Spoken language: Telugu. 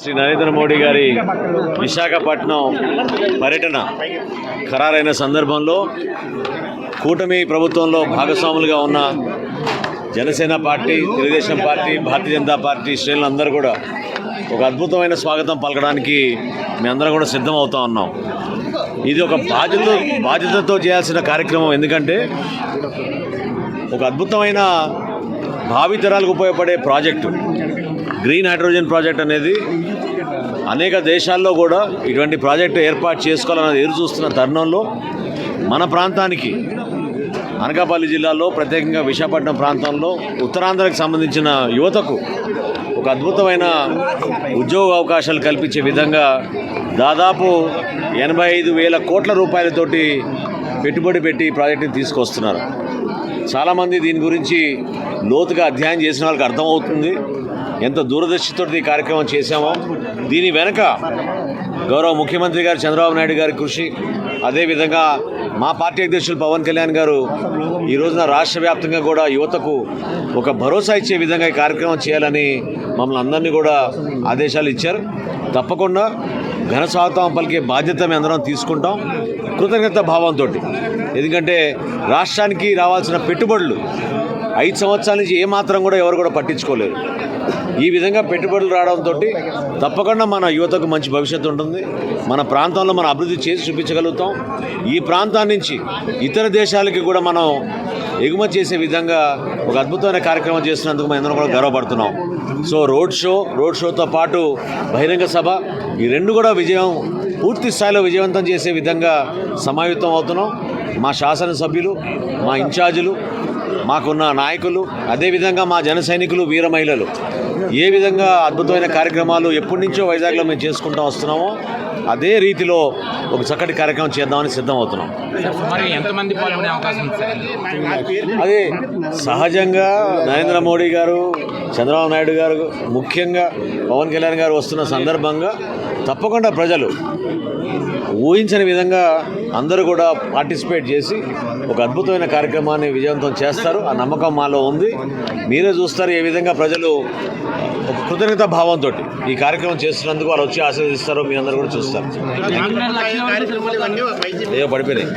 శ్రీ నరేంద్ర మోడీ గారి విశాఖపట్నం పర్యటన ఖరారైన సందర్భంలో కూటమి ప్రభుత్వంలో భాగస్వాములుగా ఉన్న Janasena party Telugu Desam party Bharatiya Janata party శ్రేణులందరూ కూడా ఒక అద్భుతమైన స్వాగతం పలకడానికి మేమందరం కూడా సిద్ధం అవుతా ఉన్నాం. ఇది ఒక బాధ్యత బాధ్యతతో చేయాల్సిన కార్యక్రమం. ఎందుకంటే ఒక అద్భుతమైన భావితరాలకు ఉపయోగపడే ప్రాజెక్టు. గ్రీన్ హైడ్రోజన్ ప్రాజెక్ట్ అనేది అనేక దేశాల్లో కూడా ఇటువంటి ప్రాజెక్టు ఏర్పాటు చేసుకోవాలన్నది ఎదురు చూస్తున్న తరుణంలో మన ప్రాంతానికి అనకాపల్లి జిల్లాలో ప్రత్యేకంగా విశాఖపట్నం ప్రాంతంలో ఉత్తరాంధ్రకు సంబంధించిన యువతకు ఒక అద్భుతమైన ఉద్యోగ అవకాశాలు కల్పించే విధంగా దాదాపు ఎనభై ఐదు వేల కోట్ల రూపాయలతోటి పెట్టుబడి పెట్టి ప్రాజెక్టుని తీసుకొస్తున్నారు. చాలామంది దీని గురించి లోతుగా అధ్యయనం చేసిన వాళ్ళకి అర్థమవుతుంది. ఎంత దూరదర్శితో ఈ కార్యక్రమం చేశామో. దీని వెనక గౌరవ ముఖ్యమంత్రి గారు చంద్రబాబు నాయుడు గారి కృషి అదేవిధంగా మా పార్టీ అధ్యక్షులు పవన్ కళ్యాణ్ గారు ఈ రోజున రాష్ట్ర వ్యాప్తంగా కూడా యువతకు ఒక భరోసా ఇచ్చే విధంగా ఈ కార్యక్రమం చేయాలని మమ్మల్ని అందరినీ కూడా ఆదేశాలు ఇచ్చారు. తప్పకుండా ఘన స్వాగతం పలికే బాధ్యత మేము అందరం తీసుకుంటాం కృతజ్ఞత భావంతో ఎందుకంటే రాష్ట్రానికి రావాల్సిన పెట్టుబడులు ఐదు సంవత్సరాల నుంచి ఏమాత్రం కూడా ఎవరు కూడా పట్టించుకోలేరు ఈ విధంగా పెట్టుబడులు రావడంతో తప్పకుండా మన యువతకు మంచి భవిష్యత్తు ఉంటుంది. మన ప్రాంతంలో మనం అభివృద్ధి చేసి చూపించగలుగుతాం. ఈ ప్రాంతాన్ని నుంచి ఇతర దేశాలకి కూడా మనం ఎగుమతి చేసే విధంగా ఒక అద్భుతమైన కార్యక్రమం చేస్తున్నందుకు మనం ఎందరో కూడా గర్వపడుతున్నాం. సో రోడ్ షో రోడ్ షోతో పాటు బహిరంగ సభ ఈ రెండు కూడా విజయం పూర్తి స్థాయిలో విజయవంతం చేసే విధంగా సమాయుత్తం అవుతున్నాం. మా శాసనసభ్యులు మా ఇన్ఛార్జీలు మాకున్న నాయకులు అదేవిధంగా మా జన సైనికులు వీర మహిళలు. ఏ విధంగా అద్భుతమైన కార్యక్రమాలు ఎప్పటి నుంచో వైజాగ్లో మేము చేసుకుంటూ వస్తున్నామో అదే రీతిలో ఒక చక్కటి కార్యక్రమం చేద్దామని సిద్ధం అవుతున్నాం అదే సహజంగా నరేంద్ర మోడీ గారు చంద్రబాబు నాయుడు గారు ముఖ్యంగా పవన్ కళ్యాణ్ గారు వస్తున్న సందర్భంగా తప్పకుండా ప్రజలు ఊహించని విధంగా అందరూ కూడా పార్టిసిపేట్ చేసి ఒక అద్భుతమైన కార్యక్రమాన్ని విజయవంతం చేస్తారు ఆ నమ్మకం మాలో ఉంది. మీరే చూస్తారు ఏ విధంగా ప్రజలు ఒక కృతజ్ఞత భావంతో ఈ కార్యక్రమం చేస్తున్నందుకు వాళ్ళు వచ్చి ఆశీర్వదిస్తారో మీ అందరూ కూడా చూస్తారు. ఏవో పడిపోయినాయి.